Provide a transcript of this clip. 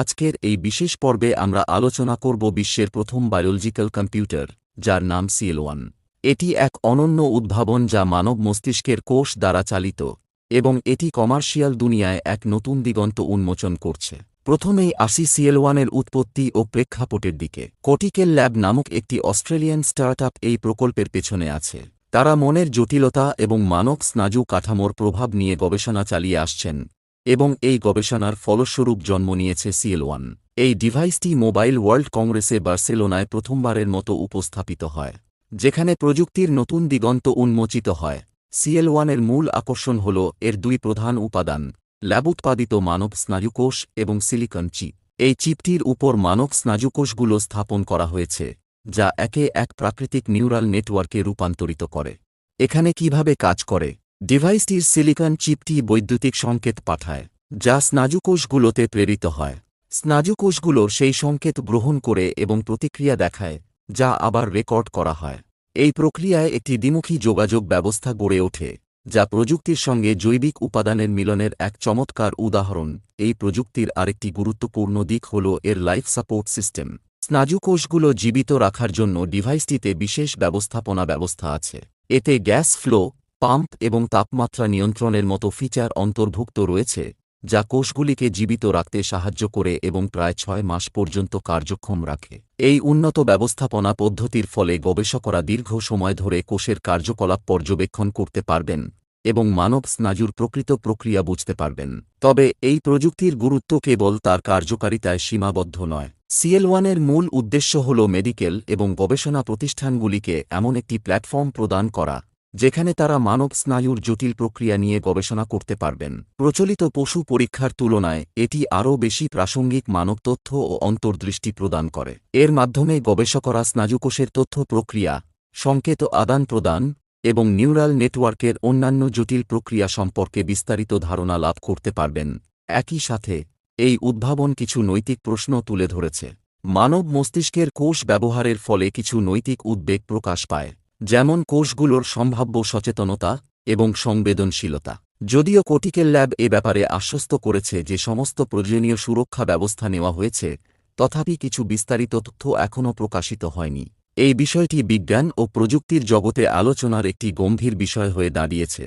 আজকের এই বিশেষ পর্বে আমরা আলোচনা করব বিশ্বের প্রথম বায়োলজিক্যাল কম্পিউটার, যার নাম সিএল ওয়ান এটি এক অনন্য উদ্ভাবন যা মানব মস্তিষ্কের কোষ দ্বারা চালিত, এবং এটি কমার্শিয়াল দুনিয়ায় এক নতুন দিগন্ত উন্মোচন করছে। প্রথমেই আসি সিএল ওয়ানের উৎপত্তি ও প্রেক্ষাপটের দিকে। কোটিকেল ল্যাব নামক একটি অস্ট্রেলিয়ান স্টার্টআপ এই প্রকল্পের পেছনে আছে। তারা মনের জটিলতা এবং মানব স্নাজু কাঠামোর প্রভাব নিয়ে গবেষণা চালিয়ে আসছেন। এবং এই গবেষণার ফলস্বরূপ জন্ম নিয়েছে সিএল ওয়ান। এই ডিভাইসটি মোবাইল ওয়ার্ল্ড কংগ্রেসে বার্সেলোনায় প্রথমবারের মতো উপস্থাপিত হয়, যেখানে প্রযুক্তির নতুন দিগন্ত উন্মোচিত হয়। সিএল ওয়ানের মূল আকর্ষণ হল এর দুই প্রধান উপাদান ল্যাব উৎপাদিত মানব স্নায়ুকোষ এবং সিলিকন চিপ। এই চিপটির উপর মানব স্নায়ুকোষগুলো স্থাপন করা হয়েছে, যা একে এক প্রাকৃতিক নিউরাল নেটওয়ার্কে রূপান্তরিত করে। এখানে কীভাবে কাজ করে? ডিভাইসটির সিলিকন চিপটি বৈদ্যুতিক সংকেত পাঠায়, যা স্নায়ুকোষগুলোতে প্রেরিত হয়। স্নায়ুকোষগুলো সেই সংকেত গ্রহণ করে এবং প্রতিক্রিয়া দেখায়, যা আবার রেকর্ড করা হয়। এই প্রক্রিয়ায় একটি দ্বিমুখী যোগাযোগ ব্যবস্থা গড়ে ওঠে, যা প্রযুক্তির সঙ্গে জৈবিক উপাদানের মিলনের এক চমৎকার উদাহরণ। এই প্রযুক্তির আরেকটি গুরুত্বপূর্ণ দিক হল এর লাইফ সাপোর্ট সিস্টেম। স্নায়ুকোষগুলো জীবিত রাখার জন্য ডিভাইসটিতে বিশেষ ব্যবস্থাপনা ব্যবস্থা আছে। এতে গ্যাস ফ্লো পাম্প এবং তাপমাত্রা নিয়ন্ত্রণের মতো ফিচার অন্তর্ভুক্ত রয়েছে, যা কোষগুলিকে জীবিত রাখতে সাহায্য করে এবং প্রায় ছয় মাস পর্যন্ত কার্যক্ষম রাখে। এই উন্নত ব্যবস্থাপনা পদ্ধতির ফলে গবেষকরা দীর্ঘ সময় ধরে কোষের কার্যকলাপ পর্যবেক্ষণ করতে পারবেন এবং মানব স্নায়ুর প্রকৃত প্রক্রিয়া বুঝতে পারবেন। তবে এই প্রযুক্তির গুরুত্ব কেবল তার কার্যকারিতায় সীমাবদ্ধ নয়। সিএল ওয়ানের মূল উদ্দেশ্য হল মেডিকেল এবং গবেষণা প্রতিষ্ঠানগুলিকে এমন একটি প্ল্যাটফর্ম প্রদান করা যেখানে তারা মানব স্নায়ুর জটিল প্রক্রিয়া নিয়ে গবেষণা করতে পারবেন। প্রচলিত পশু পরীক্ষার তুলনায়, এটি আরও বেশি প্রাসঙ্গিক মানব তথ্য ও অন্তর্দৃষ্টি প্রদান করে। এর মাধ্যমে গবেষকরা স্নায়ুকোষের তথ্য প্রক্রিয়া, সংকেত আদান প্রদান এবং নিউরাল নেটওয়ার্কের অন্যান্য জটিল প্রক্রিয়া সম্পর্কে বিস্তারিত ধারণা লাভ করতে পারবেন। একই সাথে, এই উদ্ভাবন কিছু নৈতিক প্রশ্ন তুলে ধরেছে। মানব মস্তিষ্কের কোষ ব্যবহারের ফলে কিছু নৈতিক উদ্বেগ প্রকাশ পায়। যেমন কোষগুলোর সম্ভাব্য সচেতনতা এবং সংবেদনশীলতা। যদিও কোটিকেল ল্যাব এ ব্যাপারে আশ্বস্ত করেছে যে সমস্ত প্রয়োজনীয় সুরক্ষা ব্যবস্থা নেওয়া হয়েছে, তথাপি কিছু বিস্তারিত তথ্য এখনও প্রকাশিত হয়নি। এই বিষয়টি বিজ্ঞান ও প্রযুক্তির জগতে আলোচনার একটি গম্ভীর বিষয় হয়ে দাঁড়িয়েছে।